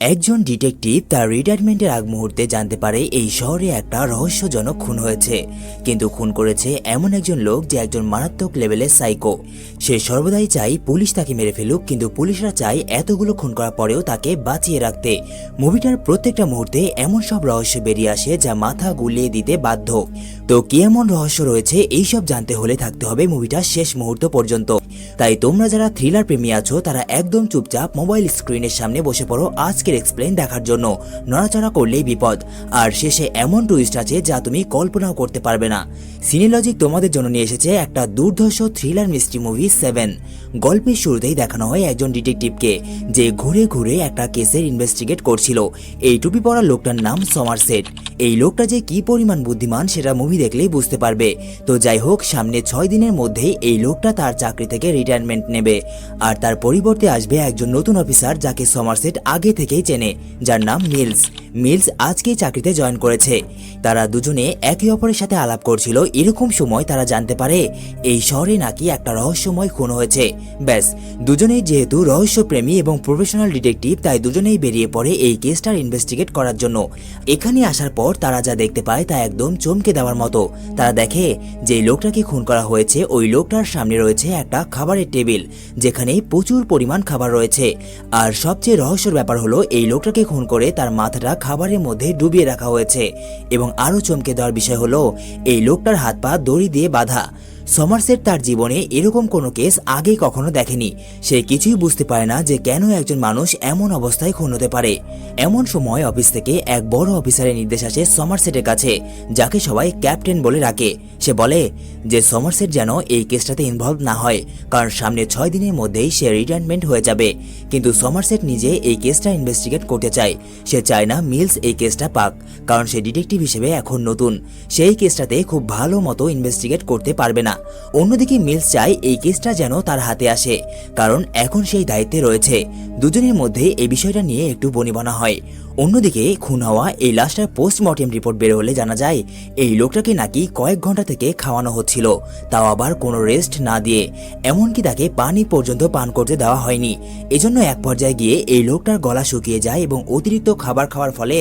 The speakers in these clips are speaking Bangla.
একজন ডিটেকটিভ তার রিটায়ারমেন্টের আগ মুহূর্তে জানতে পারে এই শহরে একটা রহস্যজনক খুন হয়েছে। কিন্তু খুন করেছে এমন একজন লোক যে একজন মারাত্মক লেভেলের সাইকো। সে সর্বদাই চাই পুলিশ তাকে মেরে ফেলুক, কিন্তু পুলিশরা চায় এতগুলো খুন করার পরেও তাকে বাঁচিয়ে রাখতে। মুভিটার প্রত্যেকটা মুহূর্তে এমন সব রহস্য বেরিয়ে আসে যা মাথা গুলিয়ে দিতে বাধ্য। তো কি এমন রহস্য রয়েছে? এইসব জানতে হলে থাকতে হবে মুভিটার শেষ মুহূর্ত পর্যন্ত। তাই তোমরা যারা থ্রিলার প্রেমী আছো, তারা একদম চুপচাপ মোবাইল স্ক্রিনের সামনে বসে পড়ো আজকের এক্সপ্লেন দেখার জন্য। নড়াচড়া করলেই বিপদ। আর শেষে এমন টুইস্ট আছে যা তুমি কল্পনাও করতে পারবে না। সিনেলজিক তোমাদের জন্য নিয়ে এসেছে একটা দুর্ধর্ষ থ্রিলার মিস্ট্রি মুভি সেভেন গল্পের শুরুতেই দেখানো হয় একজন ডিটেকটিভকে যে ঘুরে ঘুরে একটা কেসের ইনভেস্টিগেট করছিল। এই টুপি পরা লোকটার নাম সমারসেট। এই লোকটা যে কি পরিমাণ বুদ্ধিমান সেটা মুভি দেখলেই বুঝতে পারবে। তো যাই হোক, সামনে ছয় দিনের মধ্যেই এই লোকটা তার চাকরি থেকে রিটায়ারমেন্ট নেবে। আর তার পরিবর্তে আসবে একজন নতুন অফিসার যাকে সমারসেট আগে থেকেই চেনে, যার নাম মিলস। মিলস আজকেই চাকরিতে জয়েন করেছে। তারা দুজনে একে অপরের সাথে আলাপ করছিল, এরকম সময় তারা জানতে পারে, এই শহরে নাকি একটা রহস্যময় খুন হয়েছে। ব্যাস, দুজনেই যেহেতু রহস্যপ্রেমী এবং প্রফেশনাল ডিটেকটিভ তাই দুজনেই বেরিয়ে পড়ে এই কেসটার ইনভেস্টিগেট করার জন্য। এখানে আসার পর তারা যা দেখতে পায় তা একদম চমকে দেওয়ার মতো তারা দেখে যে লোকটাকে খুন করা হয়েছে, ওই লোকটার সামনে রয়েছে একটা খাবারের টেবিল, যেখানে প্রচুর পরিমাণ খাবার রয়েছে। আর সবচেয়ে রহস্যর ব্যাপার হলো, এই লোকটাকে খুন করে তার মাথাটা খাবারের মধ্যে ডুবিয়ে রাখা হয়েছে। এবং আরও চমকে দেওয়ার বিষয় হলো, এই লোকটার হাত পা দড়ি দিয়ে বাঁধা। সমারসেট তার জীবনে এরকম কোনো কেস আগে কখনো দেখেনি। সে কিছুই বুঝতে পারে না যে কেন একজন মানুষ এমন অবস্থায় খুন হতে পারে। এমন সময় অফিস থেকে এক বড় অফিসারের নির্দেশ আসে সমারসেটের কাছে, যাকে সবাই ক্যাপ্টেন বলে রাখে সে বলে যে সমারসেট যেন এই কেসটাতে ইনভলভ না হয়, কারণ সামনে ছয় দিনের মধ্যেই সে রিটায়ারমেন্ট হয়ে যাবে। কিন্তু সমারসেট নিজে এই কেসটা ইনভেস্টিগেট করতে চায়। সে চায় না মিলস এই কেসটা পাক, কারণ সে ডিটেকটিভ হিসেবে এখন নতুন। সেই কেসটাতে খুব ভালো মতো ইনভেস্টিগেট করতে পারবে না। অন্যদিকে মিলস চায় এই কেসটা যেন তার হাতে আসে, কারণ এখন সেই দায়িত্বে রয়েছে। দুজনের মধ্যে এই বিষয়টা নিয়ে একটু বনিবনা হয়। অন্যদিকে খুন হওয়া এই লাশটার পোস্টমর্টেম রিপোর্ট বের হলে জানা যায়, এই লোকটাকে নাকি কয়েক ঘণ্টা থেকে খাওয়ানো হচ্ছিল, তাও আবার কোনো রেস্ট না দিয়ে। এমনকি তাকে পানি পর্যন্ত পান করতে দেওয়া হয়নি। এজন্য এক পর্যায়ে গিয়ে এই লোকটার গলা শুকিয়ে যায় এবং অতিরিক্ত খাবার খাওয়ার ফলে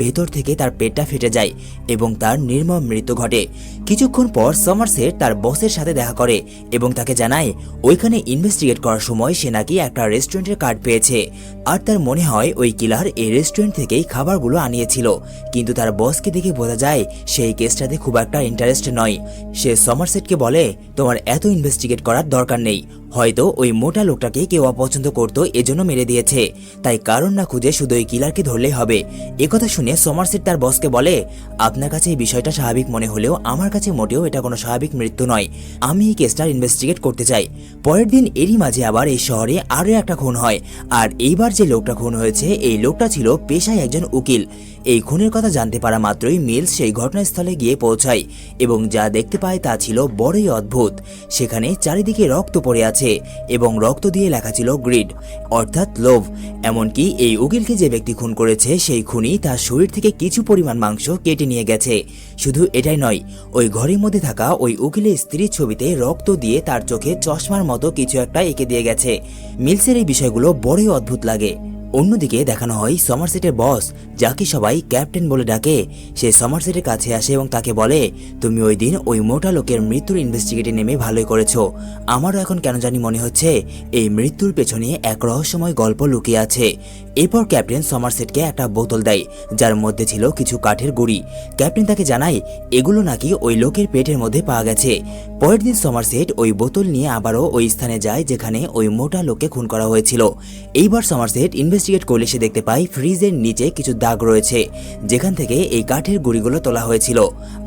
ভেতর থেকে তার পেটটা ফেটে যায় এবং তার নির্মম মৃত্যু ঘটে। কিছুক্ষণ পর সমারসেট তার বসের সাথে দেখা করে এবং তাকে জানায়, ওইখানে ইনভেস্টিগেট করার সময় সে নাকি একটা রেস্টুরেন্টের কার্ড পেয়েছে। আর তার মনে হয় ওই কিলার এই রেস্টুরেন্ট থেকেই খাবারগুলো আনিয়েছিল। কিন্তু তার বসকে দেখে বোঝা যায়, সেই কেসটাতে খুব একটা ইন্টারেস্ট নয়। সে সমারসেটকে বলে, তোমার এত ইনভেস্টিগেট করার দরকার নেই। হয়তো ওই মোটা লোকটাকে কেউ অপছন্দ করতো, এজন্য মেরে দিয়েছে। তাই কারণ না খুঁজে শুধু ওই কিলারকে ধরলেই হবে। একথা শুনে সমারসেট তার বসকে বলে, আপনার কাছে এই বিষয়টা স্বাভাবিক মনে হলেও আমার কাছে মোটেও এটা কোনো স্বাভাবিক মৃত্যু নয়। আমি এই কেসটার ইনভেস্টিগেট করতে চাই। পরের দিন এরই মাঝে আবার এই শহরে আরও একটা খুন হয়। আর এইবার যে লোকটা খুন হয়েছে, এই লোকটা ছিল পেশায় একজন উকিল। এই খুনের কথা জানতে পারা মাত্রই মিলস সেই ঘটনাস্থলে গিয়ে পৌঁছায় এবং যা দেখতে পায় তা ছিল বড়ই অদ্ভুত। সেখানে চারিদিকে রক্ত পড়ে আছে। এবং রক্ত দিয়ে লেখা ছিল গ্রিড, অর্থাৎ লোভ। এমনকি এই উকিলকে যে ব্যক্তি খুন করেছে, সেই খুনি তার শরীর থেকে কিছু পরিমাণ মাংস কেটে নিয়ে গেছে। শুধু এটাই নয়, ওই ঘরের মধ্যে থাকা ওই উকিলের স্ত্রীর ছবিতে রক্ত দিয়ে তার চোখে চশমার মতো কিছু একটা এঁকে দিয়ে গেছে। মিলসের এই বিষয়গুলো বড়ই অদ্ভুত লাগে। অন্যদিকে দেখানো হয় সমারসেটের বস যাকে সবাই ক্যাপ্টেন বলে ডাকে। সে সমারসেটের কাছে আসে এবং তাকে বলে, তুমি ওই দিন ওই মোটা লোকের মৃত্যুর ইনভেস্টিগেটে নেমে ভালোই করেছ। আমারও এখন কেন জানি মনে হচ্ছে, এই মৃত্যুর পেছনে এক রহস্যময় গল্প লুকিয়ে আছে। এরপর ক্যাপ্টেন সমারসেটকে একটা বোতল দেয়, যার মধ্যে ছিল কিছু কাঠের গুড়ি। ক্যাপ্টেন তাকে জানায়, এগুলো নাকি ওই লোকের পেটের মধ্যে পাওয়া গেছে। পরের দিন সমারসেট ওই বোতল নিয়ে আবারও ওই স্থানে যায়, যেখানে ওই মোটা লোককে খুন করা হয়েছিল। এইবার সমারসেট ইনভেস্টিগেট করলে সে দেখতে পায় ফ্রিজের নিচে কিছু দাগ রয়েছে, যেখান থেকে এই কাঠের গুঁড়িগুলো তোলা হয়েছিল।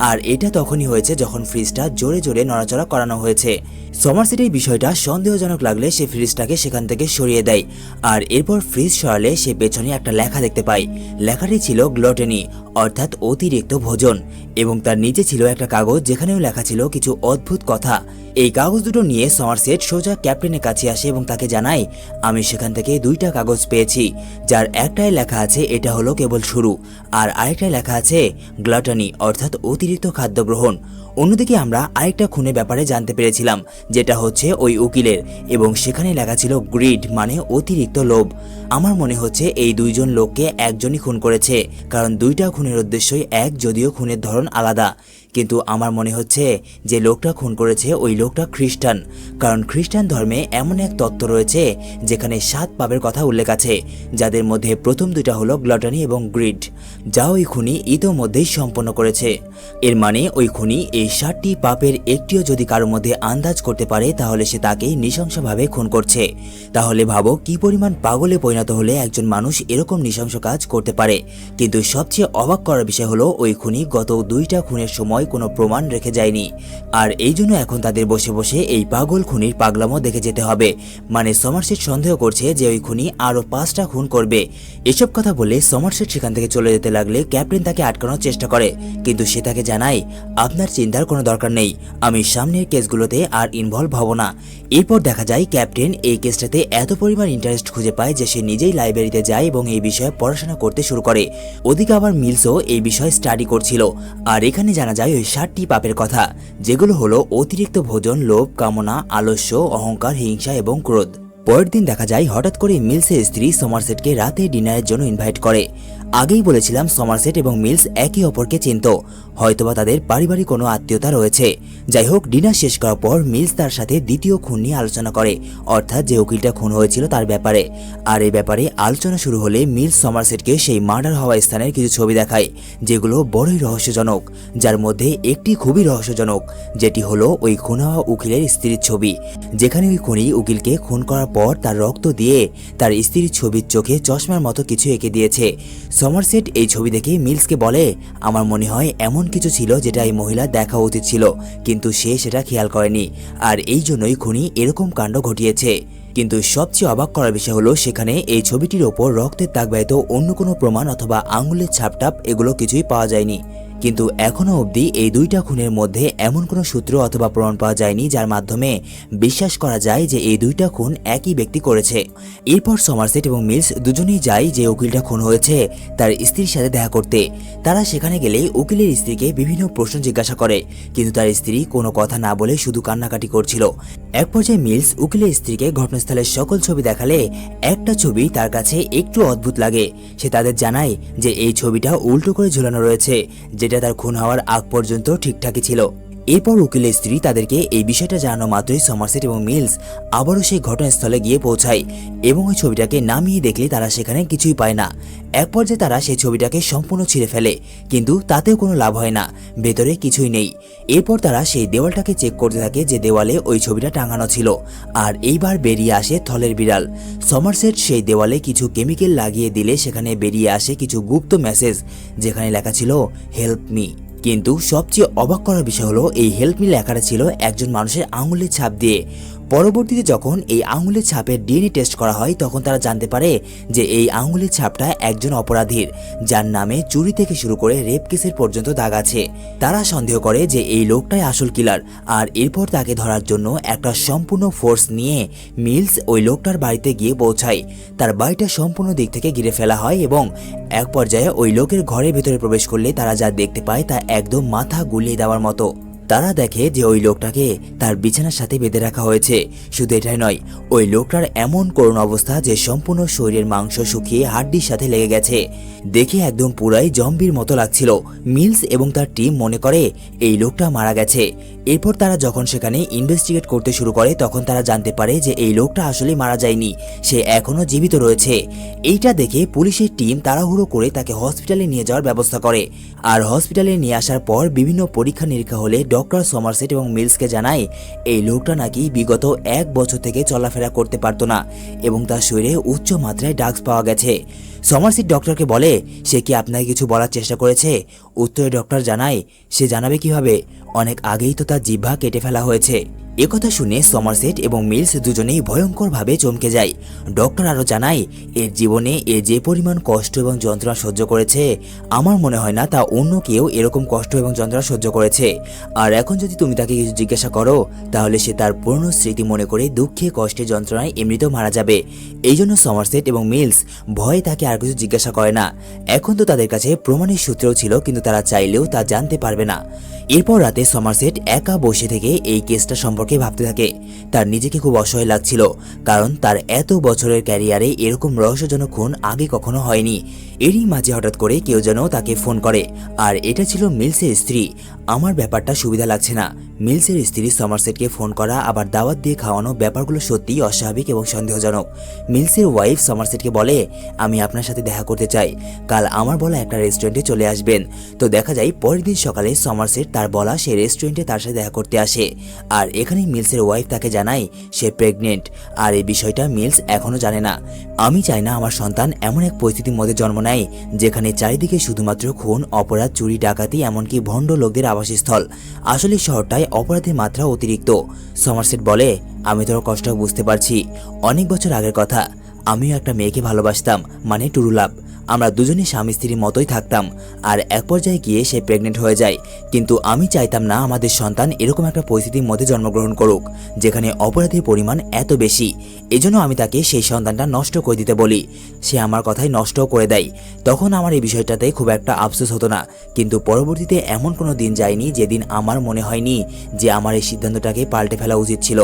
আর এটা তখনই হয়েছে যখন ফ্রিজটা জোরে জোরে নড়াচড়া করানো হয়েছে। সমারসেট এই বিষয়টা সন্দেহজনক লাগলে সে ফ্রিজটাকে সেখান থেকে সরিয়ে দেয়, আর এরপর ফ্রিজ সরালে সে পেছনে একটা লেখা দেখতে পায়। লেখাটি ছিল গ্লটেনি, অর্থাৎ অতিরিক্ত ভোজন, এবং তার নিচে ছিল একটা কাগজ যেখানেও লেখা ছিল কিছু অদ্ভুত কথা। এই কাগজ দুটো নিয়ে সমারসেট সোজা ক্যাপ্টেনের কাছে আসে এবং তাকে জানায়, আমি সেখান থেকে দুইটা কাগজ পেয়েছি, যার একটায় লেখা আছে, এটা হলো কেবল শুরু, আর আরেকটায় লেখা আছে, গ্লাটানি, অর্থাৎ অতিরিক্ত খাদ্য গ্রহণ অন্যদিকে আমরা আরেকটা খুনের ব্যাপারে জানতে পেরেছিলাম, যেটা হচ্ছে ওই উকিলের, এবং সেখানে লেখা ছিল গ্রিড মানে অতিরিক্ত লোভ। আমার মনে হচ্ছে এই দুইজন লোককে একজনই খুন করেছে, কারণ দুইটা খুনের উদ্দেশ্যই এক, যদিও খুনের ধরন আলাদা। কিন্তু আমার মনে হচ্ছে যে লোকটা খুন করেছে ওই লোকটা খ্রিস্টান। কারণ খ্রিস্টান ধর্মে এমন এক তত্ত্ব রয়েছে যেখানে সাত পাপের কথা উল্লেখ আছে, যাদের মধ্যে প্রথম দুইটা হলো গ্লটানি এবং গ্রিড, যা ওই খুনি ইতোমধ্যেই সম্পন্ন করেছে। এর মানে ওই খুনি এই সাতটি পাপের একটিও যদি কারোর মধ্যে আন্দাজ করতে পারে, তাহলে সে তাকে নৃশংসভাবে খুন করছে। তাহলে ভাবো কি পরিমাণ পাগলে পরিণত হলে একজন মানুষ এরকম নৃশংস কাজ করতে পারে। কিন্তু সবচেয়ে অবাক করার বিষয় হলো ওই খুনি গত দুইটা খুনের সময় কোনো প্রমাণ রেখে যায়নি। আর এই জন্য এখন তাদের বসে বসে এই পাগল খুনির পাগলামো দেখে যেতে হবে। মানে সমারসেট সন্দেহ করছে যে ওই খুনি আরও পাঁচটা খুন করবে। এসব কথা বলে সমারসেট সেখান থেকে চলে যেতে লাগলে ক্যাপ্টেন তাকে আটকানোর চেষ্টা করে। কিন্তু সে তাকে জানায়, আপনার চিন্তার কোনো দরকার নেই। আমি সামনের কেসগুলোতে আর ইনভলভ হব না। এরপর দেখা যায় ক্যাপ্টেন এই কেসটাতে এত পরিমাণ ইন্টারেস্ট খুঁজে পায় যে সে নিজেই লাইব্রেরিতে যায় এবং এই বিষয়ে পড়াশোনা করতে শুরু করে। ওদিকে আবার মিলসও এই বিষয়ে স্টাডি করছিল। আর এখানে জানা যায় ওই ষাটটি পাপের কথা, যেগুলো হলো অতিরিক্ত ভোজন, লোভ, কামনা, আলস্য, অহংকার, হিংসা এবং ক্রোধ। পরের দিন দেখা যায় হঠাৎ করে মিলসের স্ত্রী সমারসেটকে রাতে ডিনারের জন্য ইনভাইট করে। আগেই বলেছিলাম সমারসেট এবং মিলস একে অপরকে চিনত, হয়তোবা তাদের পারিবারিক কোনো আত্মীয়তা রয়েছে। যাই হোক, ডিনার শেষ করার পর মিলস তার সাথে দ্বিতীয় খুন নিয়ে আলোচনা করে, অর্থাৎ যে উকিলটা খুন হয়েছিল তার ব্যাপারে। আর এই ব্যাপারে আলোচনা শুরু হলে মিলস সমারসেটকে সেই মার্ডার হওয়া স্থানের কিছু ছবি দেখায়, যেগুলো বড়ই রহস্যজনক, যার মধ্যে একটি খুবই রহস্যজনক, যেটি হলো ওই খুন হওয়া উকিলের স্ত্রীর ছবি, যেখানে ওই খুনি উকিলকে খুন করার পর তার রক্ত দিয়ে তার স্ত্রীর ছবির চোখে চশমার মতো কিছু এঁকে দিয়েছে। সমারসেট এই ছবি দেখে মিলসকে বলে, আমার মনে হয় এমন কিছু ছিল যেটা এই মহিলা দেখা উচিত ছিল, কিন্তু সে সেটা খেয়াল করেনি। আর এই জন্যই খুনি এরকম কাণ্ড ঘটিয়েছে। কিন্তু সবচেয়ে অবাক করার বিষয় হলো, সেখানে এই ছবিটির ওপর রক্তের দাগ ব্যতীত অন্য কোনো প্রমাণ অথবা আঙুলের ছাপটাপ এগুলো কিছুই পাওয়া যায়নি। কিন্তু এখনও অবধি এই দুইটা খুনের মধ্যে এমন কোনো সূত্র অথবা প্রমাণ পাওয়া যায়নি যার মাধ্যমে বিশ্বাস করা যায় যে এই দুইটা খুন একই ব্যক্তি করেছে। এরপর সমারসেট এবং মিলস দুজনেই যায় যে উকিলটা খুন হয়েছে তার স্ত্রীর সাথে দেখা করতে। তারা সেখানে গেলে উকিলের স্ত্রীকে বিভিন্ন প্রশ্ন জিজ্ঞাসা করে, কিন্তু তার স্ত্রী কোনো কথা না বলে শুধু কান্নাকাটি করছিল। এক পর্যায়ে মিলস উকিলের স্ত্রীকে ঘটনাস্থলের সকল ছবি দেখালে একটা ছবি তার কাছে একটু অদ্ভুত লাগে। সে তাদের জানায় যে এই ছবিটা উল্টো করে ঝুলানো রয়েছে যেটা তার খুন হওয়ার আগ পর্যন্ত ঠিকঠাকই ছিল। এরপর উকিলের স্ত্রী তাদেরকে এই বিষয়টা জানানো মাত্রই সমারসেট এবং মিলস আবারও সেই ঘটনাস্থলে গিয়ে পৌঁছায় এবং ওই ছবিটাকে নামিয়ে দেখলে তারা সেখানে কিছুই পায় না। এক পর্যায়ে তারা সেই ছবিটাকে সম্পূর্ণ ছিঁড়ে ফেলে, কিন্তু তাতেও কোনো লাভ হয় না, ভেতরে কিছুই নেই। এরপর তারা সেই দেওয়ালটাকে চেক করতে থাকে যে দেওয়ালে ওই ছবিটা টাঙানো ছিল, আর এইবার বেরিয়ে আসে থলের বিড়াল। সমারসেট সেই দেওয়ালে কিছু কেমিক্যাল লাগিয়ে দিলে সেখানে বেরিয়ে আসে কিছু গুপ্ত মেসেজ যেখানে লেখা ছিল হেল্প মি কিন্তু সবচেয়ে অবাক করার বিষয় হলো, এই হেল্প মি লেখাটা ছিল একজন মানুষের আঙুলের ছাপ দিয়ে। পরবর্তীতে যখন এই আঙুলের ছাপের ডিএনএ টেস্ট করা হয়, তখন তারা জানতে পারে যে এই আঙুলের ছাপটা একজন অপরাধীর, যার নামে চুরি থেকে শুরু করে রেপ কেসের পর্যন্ত দাগ আছে। তারা সন্দেহ করে যে এই লোকটাই আসল কিলার আর এরপর তাকে ধরার জন্য একটা সম্পূর্ণ ফোর্স নিয়ে মিলস ওই লোকটার বাড়িতে গিয়ে পৌঁছায়। তার বাড়িটা সম্পূর্ণ দিক থেকে ঘিরে ফেলা হয় এবং এক পর্যায়ে ওই লোকের ঘরের ভেতরে প্রবেশ করলে তারা যা দেখতে পায় তা একদম মাথা গুলিয়ে দেওয়ার মতো। তারা দেখে যে ওই লোকটাকে তার বিছানার সাথে বেঁধে রাখা হয়েছে। শুধু এটাই নয়, ওই লোকটার এমন করুণ অবস্থা যে সম্পূর্ণ শরীরের মাংস শুকিয়ে হাড্ডির সাথে লেগে গেছে। দেখে একদম পুরাই জম্বির মতো লাগছিল। মিলস এবং তার টিম মনে করে, এই লোকটা মারা গেছে। এরপর তারা যখন সেখানে ইনভেস্টিগেট করতে শুরু করে, তখন তারা জানতে পারে যে এই লোকটা আসলে মারা যায়নি। সে এখনও জীবিত রয়েছে। এইটা দেখে পুলিশের টিম তাড়াহুড়ো করে তাকে হসপিটালে নিয়ে যাওয়ার ব্যবস্থা করে। আর হসপিটালে নিয়ে আসার পর বিভিন্ন পরীক্ষা নিরীক্ষা হলে ডক্টর সমারসেট এবং মিলসকে জানায়, এই লোকটা নাকি বিগত এক বছর থেকে চলাফেরা করতে পারতো না এবং তার শরীরে উচ্চ মাত্রায় ড্রাগস পাওয়া গেছে। সমারসিট ডক্টরকে বলে, সে কি আপনাকে কিছু বলার চেষ্টা করেছে? উত্তরে ডক্টর জানায়, সে জানাবে কীভাবে? অনেক আগেই তো তার জিহ্বা কেটে ফেলা হয়েছে। একথা শুনে সমারসেট এবং মিলস দুজনেই ভয়ঙ্করভাবে চমকে যায়। ডক্টর আরও জানায়, এর জীবনে এ যে পরিমাণ কষ্ট এবং যন্ত্রণা সহ্য করেছে, আমার মনে হয় না তা অন্য কেউ এরকম কষ্ট এবং যন্ত্রণা সহ্য করেছে। আর এখন যদি তুমি তাকে কিছু জিজ্ঞাসা করো, তাহলে সে তার পুরনো স্মৃতি মনে করে দুঃখে, কষ্টে, যন্ত্রণায় এমনিতেও মারা যাবে। এই জন্য সমারসেট এবং মিলস ভয়ে তাকে আর কিছু জিজ্ঞাসা করে না। এখন তো তাদের কাছে প্রমাণের সূত্রও ছিল, কিন্তু তারা চাইলেও তা জানতে পারবে না। এরপর রাতে সমারসেট একা বসে থেকে এই কেসটা সম্পর্কে ভাবতে থাকে। তার নিজেকে খুব অসহায় লাগছিল, কারণ তার এত বছরের ক্যারিয়ারে এরকম রহস্যজনক খুন আগে কখনো হয়নি। এরই মাঝে হঠাৎ করে কেউ যেন তাকে ফোন করে। আর এটা ছিল মিলসের স্ত্রী। আমার ব্যাপারটা সুবিধা লাগছে না। মিলসের স্ত্রী সমারসেটকে ফোন করা, আবার দাওয়াত দিয়ে খাওয়ানো ব্যাপারগুলো সত্যিই অস্বাভাবিক এবং সন্দেহজনক। মিলসের ওয়াইফ সমারসেটকে বলে, আমি আপনার সাথে দেখা করতে চাই। কাল আমার বলা একটা রেস্টুরেন্টে চলে আসবেন। তো দেখা যায়, পরের দিন সকালে সমারসেট তার বলা সে রেস্টুরেন্টে তার সাথে দেখা করতে আসে। আর এখানেই মিলসের ওয়াইফ তাকে জানায়, সে প্রেগনেন্ট। আর এই বিষয়টা মিলস এখনও জানে না। আমি চাই না আমার সন্তান এমন এক পরিস্থিতির মধ্যে জন্ম নেয় যেখানে চারিদিকে শুধুমাত্র খুন, অপরাধ, চুরি, ডাকাতি, এমনকি ভণ্ড লোকদের আবাসস্থল। আসলে শহরটায় অপরাধের মাত্রা অতিরিক্ত। সমারসেট বলে, আমি তোর কষ্ট বুঝতে পারছি। অনেক বছর আগের কথা, আমিও একটা মেয়েকে ভালোবাসতাম মানে টুরুলাভ আমরা দুজনে স্বামী স্ত্রীর মতোই থাকতাম, আর এক পর্যায়ে গিয়ে সে প্রেগনেন্ট হয়ে যায়। কিন্তু আমি চাইতাম না আমাদের সন্তান এরকম একটা পরিস্থিতির মধ্যে জন্মগ্রহণ করুক, যেখানে অপরাধের পরিমাণ এত বেশি। এজন্য আমি তাকে সেই সন্তানটা নষ্ট করে দিতে বলি। সে আমার কথাই নষ্টও করে দেয়। তখন আমার এই বিষয়টাতে খুব একটা আফসোস হতো না। কিন্তু পরবর্তীতে এমন কোনো দিন যায়নি যেদিন আমার মনে হয়নি যে আমার এই সিদ্ধান্তটাকে পাল্টে ফেলা উচিত ছিল।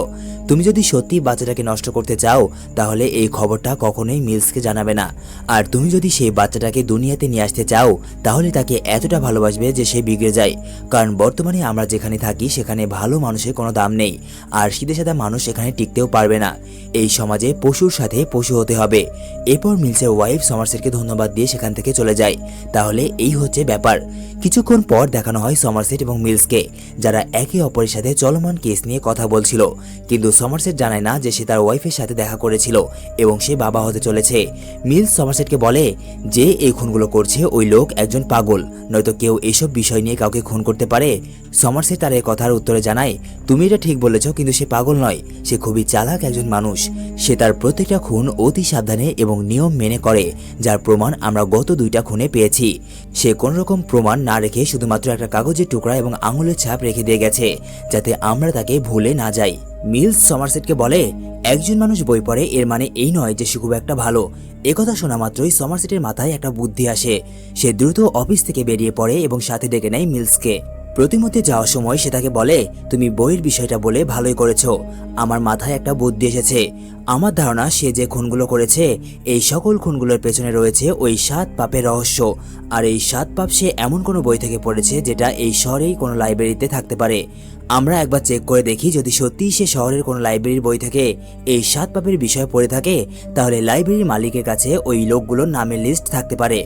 তুমি যদি সত্যি বাচ্চাটাকে নষ্ট করতে চাও, তাহলে এই খবরটা কখনোই মিলসকে জানাবে না। আর তুমি যদি সেই বাচ্চাটাকে দুনিয়াতে নিয়ে আসতে চাও, তাহলে তাকে এতটা ভালোবাসবে যে সে বিগড়ে যায়। কারণ বর্তমানে আমরা যেখানে থাকি, সেখানে ভালো মানুষের কোনো দাম নেই, আর সিধে সাদা মানুষ এখানে টিকতেও পারবে না। এই সমাজে পশুর সাথে পশু হতে হবে। এরপর মিলসের ওয়াইফ সমারসেটকে ধন্যবাদ দিয়ে সেখান থেকে চলে যায়। তাহলে এই হচ্ছে ব্যাপার। কিছুক্ষণ পর দেখানো হয় সমারসেট এবং মিলসকে, যারা একে অপরের সাথে চলমান কেস নিয়ে কথা বলছিল। কিন্তু সমারসেট জানায় না যে সে তার ওয়াইফের সাথে দেখা করেছিল এবং সে বাবা হতে চলেছে। মিলস সমারসেটকে বলে যে এই খুনগুলো করছে ওই লোক একজন পাগল, নয়তো কেউ এসব বিষয় নিয়ে কাউকে খুন করতে পারে। সমারসেট তার এ কথার উত্তরে জানায়, তুমি এটা ঠিক বলেছ, কিন্তু সে পাগল নয়। সে খুবই চালাক একজন মানুষ। সে তার প্রত্যেকটা খুন অতি সাবধানে এবং নিয়ম মেনে করে, যার প্রমাণ আমরা গত দুইটা খুনে পেয়েছি। সে কোন রকম প্রমাণ না রেখে শুধুমাত্র একটা কাগজের টুকরা এবং আঙুলের ছাপ রেখে দিয়ে গেছে, যাতে আমরা তাকে ভুলে না যাই। মিলস সমারসেটকে বলে, একজন মানুষ বই পড়ে, এর মানে এই নয় যে সে খুব একটা ভালো। একথা শোনা মাত্রই সমারসেটের মাথায় একটা বুদ্ধি আসে। সে দ্রুত অফিস থেকে বেরিয়ে পড়ে এবং সাথে ডেকে নেয় মিলসকে। প্রতিমধ্যে যাওয়ার সময় সে তাকে বলে, তুমি বইয়ের বিষয়টা বলে ভালোই করেছ। আমার মাথায় একটা বুদ্ধি এসেছে। আমার ধারণা সে যে খুনগুলো করেছে, এই সকল খুনগুলোর পেছনে রয়েছে ওই সাত পাপের রহস্য। আর এই সাত পাপ সে এমন কোনো বই থেকে পড়েছে যেটা এই শহরেই কোনো লাইব্রেরিতে থাকতে পারে। আমরা একবার চেক করে দেখি যদি সত্যিই সে শহরের কোনো লাইব্রেরির বই থেকে এই সাত পাপের বিষয় পড়ে থাকে, তাহলে লাইব্রেরির মালিকের কাছে ওই লোকগুলোর নামের লিস্ট থাকতে পারে।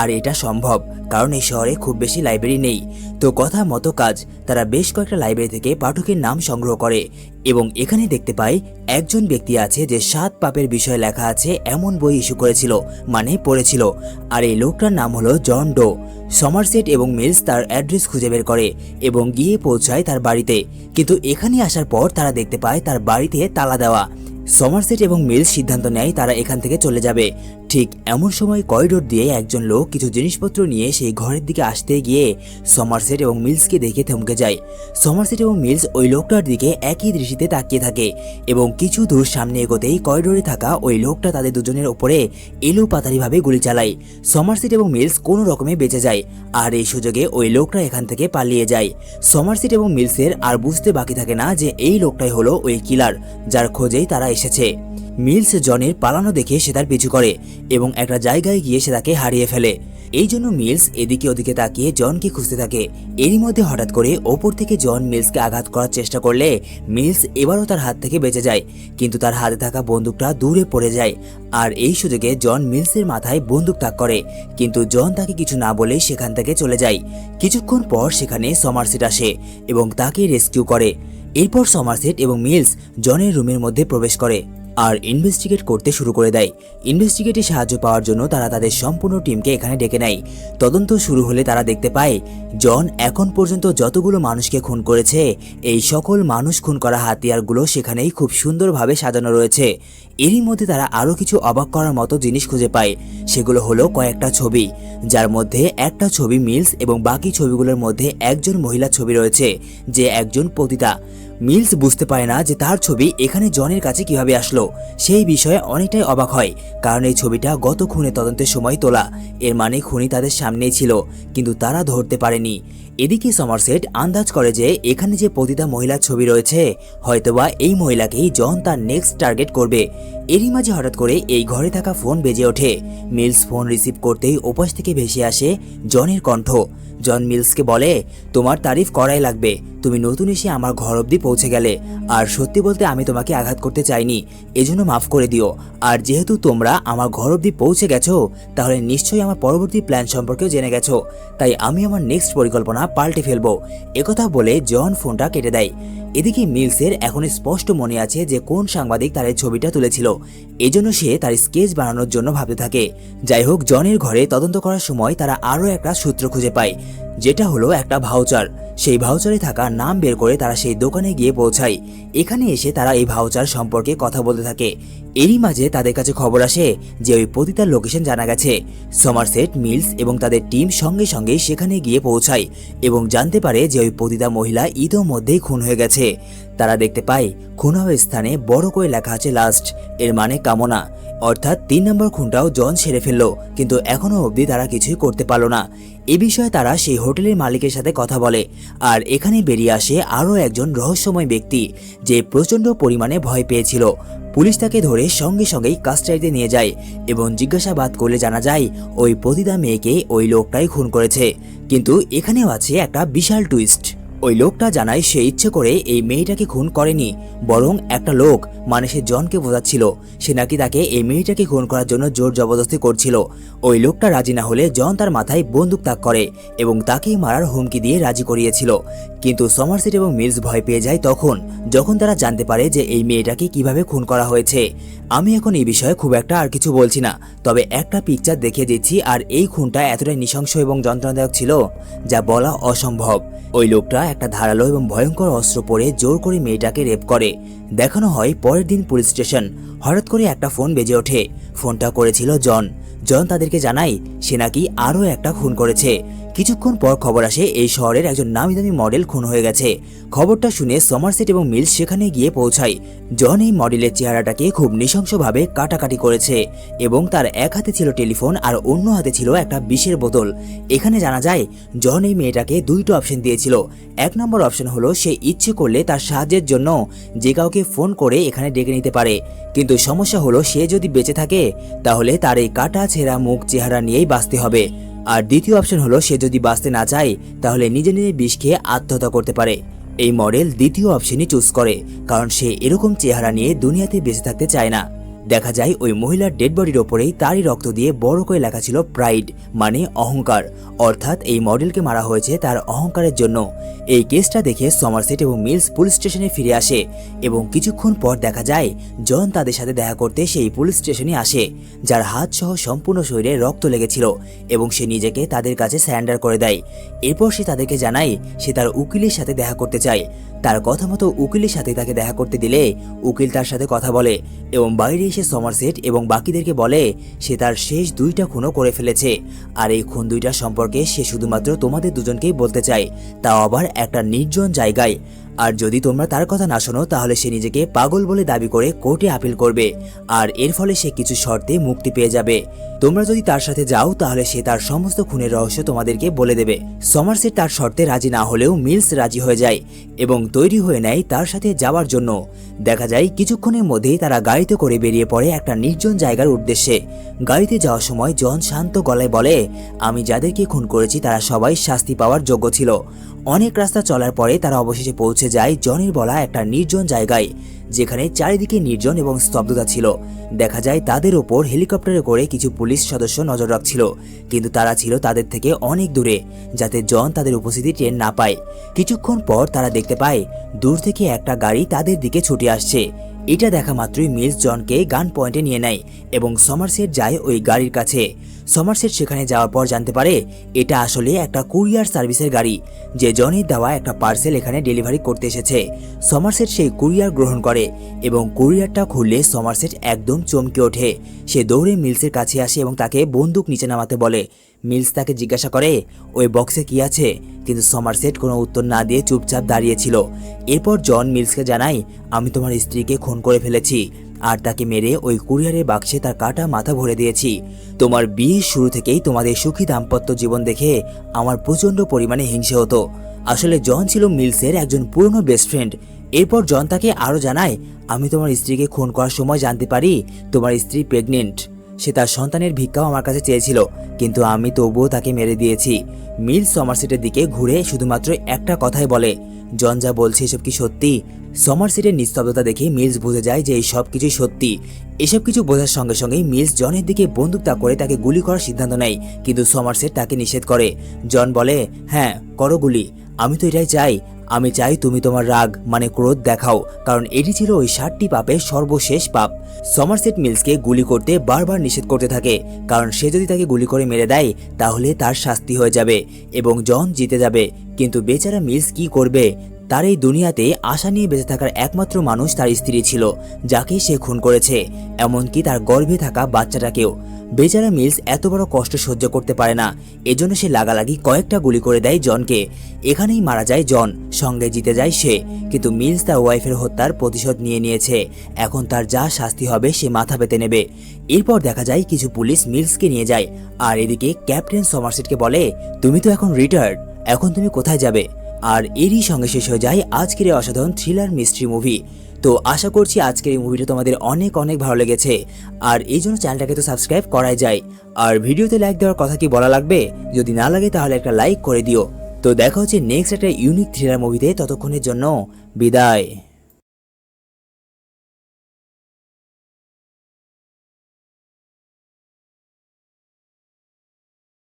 আর এটা সম্ভব, কারণ এই শহরে খুব বেশি লাইব্রেরি নেই। তো কথা মতো কাজ, তারা বেশ কয়েকটা লাইব্রেরি থেকে পাঠকের নাম সংগ্রহ করে। এবং এখানে দেখতে পাই, একজন ব্যক্তি আছে যে সাত পাপের বিষয়ে লেখা আছে, এমন বই ইস্যু করেছিল মানে পড়েছিল। আর এই লোকটার নাম হলো জন ডো। সমারসেট এবং মিলস তার অ্যাড্রেস খুঁজে বের করে এবং গিয়ে পৌঁছায় তার বাড়িতে। কিন্তু এখানে আসার পর তারা দেখতে পায় তার বাড়িতে তালা দেওয়া। সমারসেট এবং মিলস সিদ্ধান্ত নেয় তারা এখান থেকে চলে যাবে। ঠিক এমন সময় করিডোর দিয়ে একজন লোক কিছু জিনিসপত্র নিয়ে সেই ঘরের দিকে আসতে গিয়ে সমারসেট এবং মিলসকে দেখে থমকে যায়। সমারসেট এবং মিলস ওই লোকটার দিকে একই দৃষ্টিতে তাকিয়ে থাকে এবং কিছু দূর সামনে এগোতেই করিডোরে থাকা ওই লোকটা তাদের দুজনের ওপরে এলো পাতারিভাবে গুলি চালায়। সমারসেট এবং মিলস কোনো রকমে বেঁচে যায় আর এই সুযোগে ওই লোকটা এখান থেকে পালিয়ে যায়। সমারসেট এবং মিলসের আর বুঝতে বাকি থাকে না যে এই লোকটাই হলো ওই কিলার যার খোঁজেই তারা এসেছে। মিলস জনের পালানো দেখে সে তার পিছু করে এবং একটা জায়গায় গিয়ে সে তাকে হারিয়ে ফেলে। এই জন্য মিলস এদিকে ওদিকে তাকিয়ে জনকে খুঁজতে থাকে। এরই মধ্যে হঠাৎ করে ওপর থেকে জন মিলসকে আঘাত করার চেষ্টা করলে মিলস এবারও তার হাত থেকে বেঁচে যায়। কিন্তু তার হাতে থাকা বন্দুকটা দূরে পড়ে যায় আর এই সুযোগে জন মিলসের মাথায় বন্দুক তাক করে। কিন্তু জন তাকে কিছু না বলে সেখান থেকে চলে যায়। কিছুক্ষণ পর সেখানে সমারসেট আসে এবং তাকে রেস্কিউ করে। এরপর সমারসেট এবং মিলস জনের রুমের মধ্যে প্রবেশ করে। আর ইনভেস্টিগেট করতে শুরু করে দেয়। ইনভেস্টিগেটে সাহায্য পাওয়ার জন্য তারা তাদের সম্পূর্ণ টিমকে এখানে ডেকে নেয়। তদন্ত শুরু হলে তারা দেখতে পায়, জন এখন পর্যন্ত যতগুলো মানুষকে খুন করেছে, এই সকল মানুষ খুন করা হাতিয়ারগুলো সেখানেই খুব সুন্দরভাবে সাজানো রয়েছে। এরই মধ্যে তারা আরও কিছু অবাক করার মতো জিনিস খুঁজে পায়। সেগুলো হলো কয়েকটা ছবি, যার মধ্যে একটা ছবি মিলস এবং বাকি ছবিগুলোর মধ্যে একজন মহিলা ছবি রয়েছে, যে একজন পতিতা। মিলস বুঝতে পারে না যে তার ছবি এখানে জনের কাছে কীভাবে আসলো। সেই বিষয়ে অনেকটাই অবাক হয়, কারণ এই ছবিটা গত খুনে তদন্তের সময় তোলা। এর মানে খুনি তাদের সামনেই ছিল, কিন্তু তারা ধরতে পারেনি। এদিকে সমারসেট আন্দাজ করে যে এখানে যে পতিতা মহিলার ছবি রয়েছে, হয়তোবা এই মহিলাকেই জন তার নেক্সট টার্গেট করবে। এরই মাঝে হঠাৎ করে এই ঘরে থাকা ফোন বেজে ওঠে। মিলস ফোন রিসিভ করতেই ওপাশ থেকে ভেসে আসে জনের কণ্ঠ। জন মিলসকে বলে, তোমার তারিফ করাই লাগবে। তুমি নতুন এসে আমার ঘর অবধি পৌঁছে গেলে। আর সত্যি বলতে আমি তোমাকে আঘাত করতে চাইনি। এজন্য মাফ করে দিও। আর যেহেতু তোমরা আমার ঘর অবধি পৌঁছে গেছো, তাহলে নিশ্চয়ই আমার পরবর্তী প্ল্যান সম্পর্কেও জেনে গেছো। তাই আমি আমার নেক্সট পরিকল্পনা পাল্টে ফেলব। একথা বলে জন ফোনটা কেটে দেয়। এদিকে মিলসের এখন স্পষ্ট মনে আছে যে কোন সাংবাদিক তার এই ছবিটা তুলেছিল। এজন্য সে তার স্কেচ বানানোর জন্য ভাবতে থাকে। যাই হোক, জনের ঘরে তদন্ত করার সময় তারা আরও একটা সূত্র খুঁজে পায়, যেটা হলো একটা ভাউচার। সেই ভাউচারে থাকা নাম বের করে তারা সেই দোকানে গিয়ে পৌঁছায়। এখানে এসে তারা এই ভাউচার সম্পর্কে কথা বলতে থাকে। এরই মাঝে তাদের কাছে খবর আসে যে ওই পতিতার লোকেশন জানা গেছে। সমারসেট, মিলস এবং তাদের টিম সঙ্গে সঙ্গে সেখানে গিয়ে পৌঁছায় এবং জানতে পারে যে ওই পতিতা মহিলা ইতোমধ্যেই খুন হয়ে গেছে। তারা দেখতে পায় খুন হওয়া স্থানে বড় করে লেখা আছে লাস্ট এর মানে কামনা। অর্থাৎ তিন নম্বর খুনটাও জন সেরে ফেলল, কিন্তু এখনও অবধি তারা কিছুই করতে পারল না। এ বিষয়ে তারা সেই হোটেলের মালিকের সাথে কথা বলে, আর এখানে বেরিয়ে আসে আরও একজন রহস্যময় ব্যক্তি, যে প্রচণ্ড পরিমাণে ভয় পেয়েছিল। পুলিশ তাকে ধরে সঙ্গে সঙ্গেই কাস্টাডিতে নিয়ে যায় এবং জিজ্ঞাসাবাদ করলে জানা যায়, ওই প্রতিদা মেয়েকে ওই লোকটাই খুন করেছে। কিন্তু এখানেও আছে একটা বিশাল টুইস্ট ওই লোকটা জানায় সে ইচ্ছে করে এই মেয়েটাকে খুন করেনি, বরং একটা লোক মানে সে জনকে বোঝাচ্ছিল। সে নাকি তাকে এই মেয়েটাকে খুন করার জন্য জোর জবরদস্তি করছিল। ওই লোকটা রাজি না হলে জন তার মাথায় বন্দুক তাক করে এবং তাকেই মারার হুমকি দিয়ে রাজি করিয়েছিল। কিন্তু সমারসেট এবং মিলস ভয় পেয়ে যায় তখন, যখন তারা জানতে পারে যে এই মেয়েটাকে কীভাবে খুন করা হয়েছে। আমি এখন এই বিষয়ে খুব একটা আর কিছু বলছি না, তবে একটা পিকচার দেখিয়ে দিচ্ছি আর এই খুনটা এতটাই নৃশংস এবং যন্ত্রণাদায়ক ছিল যা বলা অসম্ভব। ওই লোকটা একটা ধারালো এবং ভয়ঙ্কর অস্ত্র পরে জোর করে মেয়েটাকে রেপ করে। দেখানো হয় পরের দিন পুলিশ স্টেশন। হঠাৎ করে একটা ফোন বেজে ওঠে। ফোনটা করেছিল জন। জন তাদেরকে জানায়, সে নাকি আরও একটা খুন করেছে। কিছুক্ষণ পর খবর আসে, এই শহরের একজন নামি দামি মডেল খুন হয়ে গেছে। খবরটা শুনে সমারসেট এবং মিলস সেখানে গিয়ে পৌঁছায়। জন এই মডেলের চেহারাটাকে খুব নৃশংসভাবে কাটাকাটি করেছে এবং তার এক হাতে ছিল টেলিফোন আর অন্য হাতে ছিল একটা বিষের বোতল। এখানে জানা যায় জন এই মেয়েটাকে দুইটো অপশন দিয়েছিল। এক নম্বর অপশন হলো, সে ইচ্ছে করলে তার সাহায্যের জন্য যে কাউকে ফোন করে এখানে ডেকে নিতে পারে। কিন্তু সমস্যা হলো, সে যদি বেঁচে থাকে, তাহলে তার এই কাটা ছেঁড়া মুখ চেহারা নিয়েই বাঁচতে হবে। আর দ্বিতীয় অপশন হলো, সে যদি বাঁচতে না চায়, তাহলে নিজে নিজে বিষ খেয়ে আত্মহত্যা করতে পারে। এই মডেল দ্বিতীয় অপশনই চুজ করে, কারণ সে এরকম চেহারা নিয়ে দুনিয়াতে বেঁচে থাকতে চায় না। দেখা যায় ওই মহিলার ডেড বডির ওপরেই তারই রক্ত দিয়ে বড় করে লেখা ছিল প্রাইড মানে অহংকার। অর্থাৎ এই মডেলকে মারা হয়েছে তার অহংকারের জন্য। এই কেসটা দেখে সমারসেট এবং মিলস পুলিশ স্টেশনে ফিরে আসে এবং কিছুক্ষণ পর দেখা যায়, জন তাদের সাথে দেখা করতে সেই পুলিশ স্টেশনে আসে, যার হাত সহ সম্পূর্ণ শরীরে রক্ত লেগেছিল এবং সে নিজেকে তাদের কাছে স্যান্ডার করে দেয়। এরপর সে তাদেরকে জানায়, সে তার উকিলের সাথে দেখা করতে চায়। তার কথা মতো উকিলের সাথে তাকে দেখা করতে দিলে উকিল তার সাথে কথা বলে এবং বাইরে এসে সমারসেট এবং বাকিদেরকে বলে সে তার শেষ দুইটা খুনও করে ফেলেছে। আর এই খুন দুইটা সম্পর্কে সে শুধুমাত্র তোমাদের দুজনকেই বলতে চায়, তাও আবার একটা নির্জন জায়গায়। আর যদি তোমরা তার কথা না শোনো, তাহলে সে নিজেকে পাগল বলে দাবি করে কোর্টে আপিল করবে, আর এর ফলে সে কিছু শর্তে মুক্তি পেয়ে যাবে। তোমরা যদি তার সাথে যাও, তাহলে সে তার সমস্ত খুনের রহস্য তোমাদেরকে বলে দেবে। সমারসেট তার শর্তে রাজি না হলেও মিলস রাজি হয়ে যায় এবং তৈরি হয়ে নেয় তার সাথে যাওয়ার জন্য। দেখা যায়, কিছুক্ষণের মধ্যেই তারা গাড়িতে করে বেরিয়ে পড়ে একটা নির্জন জায়গার উদ্দেশ্যে। গাড়িতে যাওয়ার সময় জন শান্ত গলায় বলে, আমি যাদেরকে খুন করেছি, তারা সবাই শাস্তি পাওয়ার যোগ্য ছিল। অনেক রাস্তা চলার পরে তারা অবশেষে পৌঁছে যায় জনের বলা একটা নির্জন জায়গায়, যেখানে চারিদিকে নির্জন এবং স্তব্ধতা ছিল। দেখা যায় তাদের ওপর হেলিকপ্টারে করে কিছু পুলিশ সদস্য নজর রাখছিল, কিন্তু তারা ছিল তাদের থেকে অনেক দূরে, যাতে জন তাদের উপস্থিতি টের না পায়। কিছুক্ষণ পর তারা দেখতে পায়, দূর থেকে একটা গাড়ি তাদের দিকে ছুটে আসছে। এটা দেখা মাত্রই মিলস জনকে গান পয়েন্টে নিয়ে নেয় এবং সমারসেট যায় ওই গাড়ির কাছে। সমারসেট সেখানে যাওয়ার পর জানতে পারে এটা আসলে একটা কুরিয়ার সার্ভিসের গাড়ি, যে জনের দেওয়া একটা পার্সেল এখানে ডেলিভারি করতে এসেছে। সমারসেট সেই কুরিয়ার গ্রহণ করে এবং কুরিয়ারটা খুললে সমারসেট একদম চমকে ওঠে। সে দৌড়ে মিলসের কাছে আসে এবং তাকে বন্দুক নিচে নামাতে বলে। মিলস তাকে জিজ্ঞাসা করে, ওই বক্সে কি আছে? কিন্তু সমারসেট কোনো উত্তর না দিয়ে চুপচাপ দাঁড়িয়েছিল এরপর জন মিলসকে জানায়, আমি তোমার স্ত্রীকে খুন করে ফেলেছি। আর তাকে মেরে ওই কুরিয়ারের বাক্সে তার কাটা মাথা ভরে দিয়েছি। তোমার বিয়ের শুরু থেকেই তোমাদের সুখী দাম্পত্য জীবন দেখে আমার প্রচণ্ড পরিমাণে হিংসে হতো। আসলে জন ছিল মিলসের একজন পুরনো বেস্ট ফ্রেন্ড এরপর জন তাকে আরও জানায়, আমি তোমার স্ত্রীকে খুন করার সময় জানতে পারি তোমার স্ত্রী প্রেগনেন্ট সে তার সন্তানের ভিক্ষাও আমার কাছে চেয়েছিল, কিন্তু আমি তবুও তাকে মেরে দিয়েছি। মিল সমারসেটের দিকে ঘুরে শুধুমাত্র একটা কথাই বলে, জন যা বলছে এসব কি সত্যি? সমারসেটের নিস্তব্ধতা দেখে মিলস বুঝে যায় যে এই সব কিছুই সত্যি। এসব কিছু বোঝার সঙ্গে সঙ্গেই মিলস জনের দিকে বন্দুক তাক করে তাকে গুলি করার সিদ্ধান্ত নেয়, কিন্তু সমারসেট তাকে নিষেধ করে। জন বলে হ্যাঁ করো গুলি। আমি তো এটাই চাই আমি চাই তুমি তোমার রাগ মানে ক্রোধ দেখাও, কারণ এটি ছিল ওই ষাটটি পাপের সর্বশেষ পাপ। সমারসেট মিলসকে গুলি করতে বারবার নিষেধ করতে থাকে, কারণ সে যদি তাকে গুলি করে মেরে দেয়, তাহলে তার শাস্তি হয়ে যাবে এবং জন জিতে যাবে। কিন্তু বেচারা মিলস কি করবে? তার এই দুনিয়াতে আশা নিয়ে বেঁচে থাকার একমাত্র মানুষ তার স্ত্রী ছিল যাকে সে খুন করেছে। এমনকি তার গর্ভে থাকা বাচ্চাটাকেও। বেচারা মিলস এত বড় কষ্ট সহ্য করতে পারে না। এজন্য সে লাগালাগি কয়েকটা গুলি করে দেয় জনকে। এখানেই মারা যায় জন, সঙ্গে জিতে যায় সে। কিন্তু মিলস তার ওয়াইফের হত্যার প্রতিশোধ নিয়ে নিয়েছে। এখন তার যা শাস্তি হবে সে মাথা পেতে নেবে। এরপর দেখা যায় কিছু পুলিশ মিলসকে নিয়ে যায়। আর এদিকে ক্যাপ্টেন সমারসেটকে বলে, তুমি তো এখন রিটায়ার্ড এখন তুমি কোথায় যাবে? আর এরই সঙ্গে শেষ হয়ে যায় আজকের এই অসাধারণ থ্রিলার মিস্ট্রি মুভি তো আশা করছি আজকের এই মুভিটা তোমাদের অনেক অনেক ভালো লেগেছে। আর এই জন্য চ্যানেলটাকে তো সাবস্ক্রাইব করাই যায়। আর ভিডিওতে লাইক দেওয়ার কথা কি বলা লাগবে? যদি না লাগে তাহলে একটা লাইক করে দিও। তো দেখা হচ্ছে নেক্সট একটা ইউনিক থ্রিলার মুভিতে ততক্ষণের জন্য বিদায়।